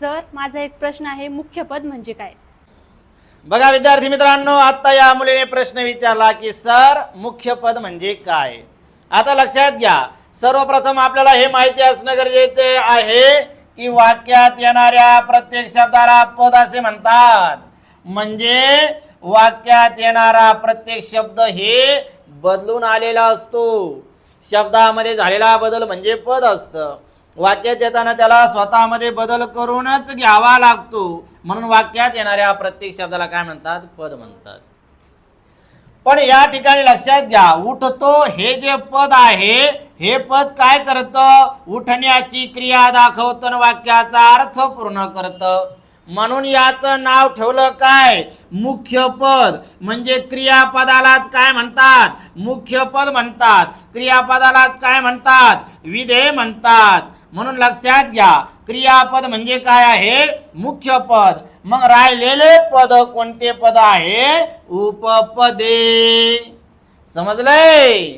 Sir माझा एक प्रश्न आहे मुख्य पद म्हणजे काय? बघा विद्यार्थी मित्रांनो आता या मुलीने प्रश्न विचारला की सर मुख्य पद म्हणजे काय? आता लक्षात घ्या सर्वप्रथम आपल्याला हे माहिती असणं गरजेचे आहे की वाक्यात येणाऱ्या प्रत्येक शब्दाला पद असे म्हणतात. म्हणजे वाक्यात येणारा प्रत्येक शब्द हे बदलून आलेला असतो. शब्दामध्ये झालेला बदल म्हणजे पद असतं. वाक्यात येताना त्याला स्वतःमध्ये बदल करूनच घ्यावा लागतो. म्हणून वाक्यात येणाऱ्या प्रत्येक शब्दाला काय म्हणतात? पद म्हणतात. पण या ठिकाणी लक्षात घ्या उठतो हे जे पद आहे हे पद काय करतं? उठण्याची क्रिया दाखवतं वाक्याचा अर्थ पूर्ण करतं. म्हणून याचं नाव ठेवलं काय? मुख्य पद. म्हणजे क्रियापदालाच काय म्हणतात? मुख्य पद म्हणतात. क्रियापदालाच काय म्हणतात? विधेय म्हणतात. म्हणून लक्षात घ्या क्रियापद म्हणजे काय आहे? मुख्य पद. मग राहिलेले पद कोणते पद आहे? उपपदे. समजलंय?